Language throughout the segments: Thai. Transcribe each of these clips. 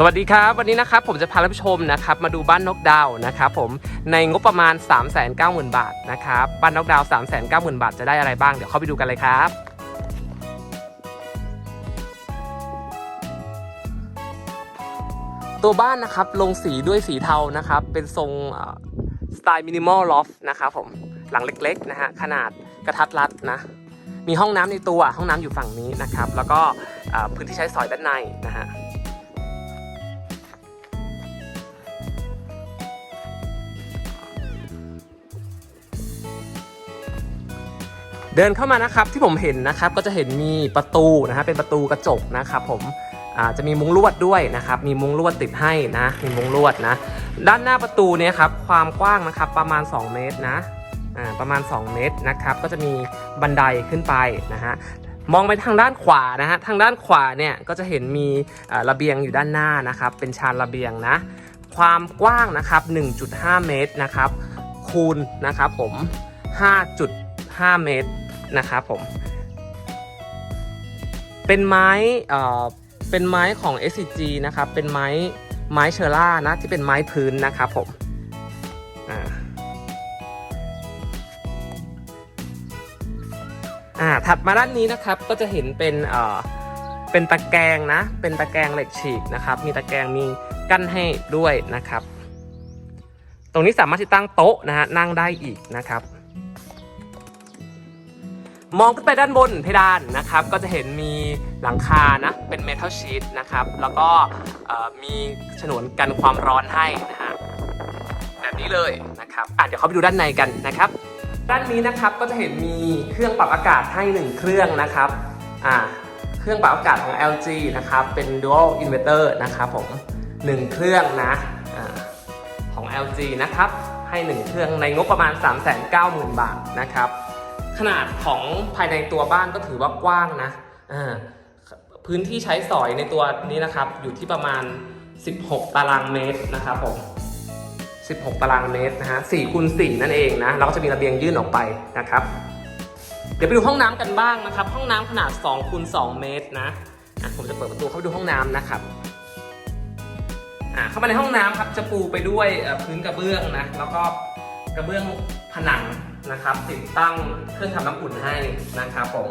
สวัสดีครับ วันนี้นะครับผมจะพาท่านผู้ชมนะครับมาดูบ้านนกดาวนะครับผมในงบประมาณ 390,000 บาทนะครับบ้านนกดาว 390,000 บาทจะได้อะไรบ้างเดี๋ยวเข้าไปดูกันเลยครับตัวบ้านนะครับลงสีด้วยสีเทานะครับเป็นทรงสไตล์มินิมอลลอฟนะครับผมหลังเล็กๆนะฮะขนาดกระทัดรัดนะมีห้องน้ำในตัวห้องน้ำอยู่ฝั่งนี้นะครับแล้วก็พื้นที่ใช้สอยด้านในนะฮะ เดินเข้ามานะครับที่ผมเห็นนะครับก็จะเห็นมีประตูนะฮะเป็นประตูกระจกนะครับผมอ่าจะมีมุ้งลวดด้วยนะครับมีมุ้งลวดติดให้นะมีมุ้งลวดนะ ด้านหน้าประตูเนี่ยครับความกว้างนะครับประมาณ 2 เมตรนะอ่าประมาณ 2 เมตรนะครับก็จะมีบันไดขึ้นไปนะฮะมองไปทางด้านขวานะฮะทางด้านขวาเนี่ยก็จะเห็นมีอ่าระเบียงอยู่ด้านหน้านะครับเป็นชานระเบียงนะความกว้างนะครับ 1.5 เมตรนะครับคูณนะครับผม 5.5 เมตร นะครับผม เป็นไม้เอ่อเป็นไม้ของ SCG นะครับ เป็นไม้ไม้เชอร่านะที่เป็นไม้พื้นนะครับผมอ่าอ่าถัดมาด้านนี้นะครับก็จะเห็นเป็นเอ่อเป็นตะแกรงนะ เป็นตะแกรงเหล็กฉีกนะครับ มีตะแกรงมีกั้นให้ด้วยนะครับ ตรงนี้สามารถที่ตั้งโต๊ะนะฮะนั่งได้อีกนะครับ มองขึ้นไปด้านบนเพดานนะครับ ก็จะเห็นมีหลังคานะเป็นเมทัลชีตนะครับ แล้วก็มีฉนวนกันความร้อนให้นะฮะแบบนี้เลยนะครับอะเดี๋ยวเขาไปดูด้านในกันนะครับ ด้านนี้นะครับก็จะเห็นมีเครื่องปรับอากาศให้ 1 เครื่องนะครับอ่าเครื่องปรับอากาศของ LG นะครับเป็น dual inverter นะครับผม1เครื่องนะของ LG นะครับให้ 1 เครื่องในงบประมาณ 390,000 บาทนะครับ ขนาดของภายในตัวบ้านก็ถือว่ากว้างนะอ่าพื้นที่ใช้สอยในตัวนี้นะครับ อยู่ที่ประมาณ 16 ตารางเมตรนะครับผม16 ตารางเมตรนะฮะ4คูณ4นั่นเองนะแล้วก็จะมีระเบียงยื่นออกไปนะครับ เดี๋ยวไปดูห้องน้ำกันบ้างนะครับ ห้องน้ำขนาด2คูณ2เมตรนะอะผมจะเปิดประตูเข้าไปดูห้องน้ำนะครับอะเข้ามาในห้องน้ำครับจะปูไปด้วยพื้นกระเบื้องนะแล้วก็กระเบื้องผนัง นะครับ ติดตั้งเครื่องทำน้ำอุ่นให้นะครับผม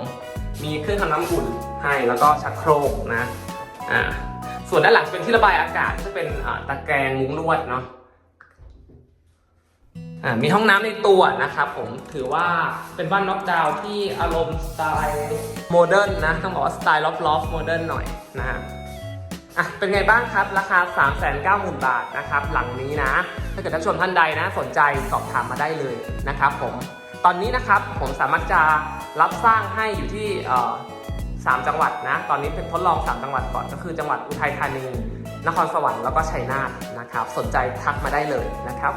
มีเครื่องทำน้ำอุ่นให้แล้วก็ชักโครกนะอ่าส่วนด้านหลังเป็นที่ระบายอากาศจะเป็นตะแกรงมุ้งลวดเนาะอ่ามีห้องน้ำในตัวนะครับผมถือว่าเป็นบ้านน็อกดาวที่อารมณ์สไตล์โมเดิร์นนะ ต้องบอกว่าสไตล์ล็อฟลอฟโมเดิร์นหน่อยนะฮะ อะเป็นไงบ้างครับ ราคา 390,000 บาทนะครับ หลังนี้นะ ถ้าเกิดท่านชมท่านใดนะ สนใจสอบถามมาได้เลยนะครับผม ตอนนี้นะครับผมสามารถจะรับสร้างให้อยู่ที่สามจังหวัดนะ ตอนนี้เป็นทดลอง 3 จังหวัดก่อน ก็คือจังหวัดอุทัยธานี นครสวรรค์แล้วก็ชัยนาทนะครับ สนใจทักมาได้เลยนะครับ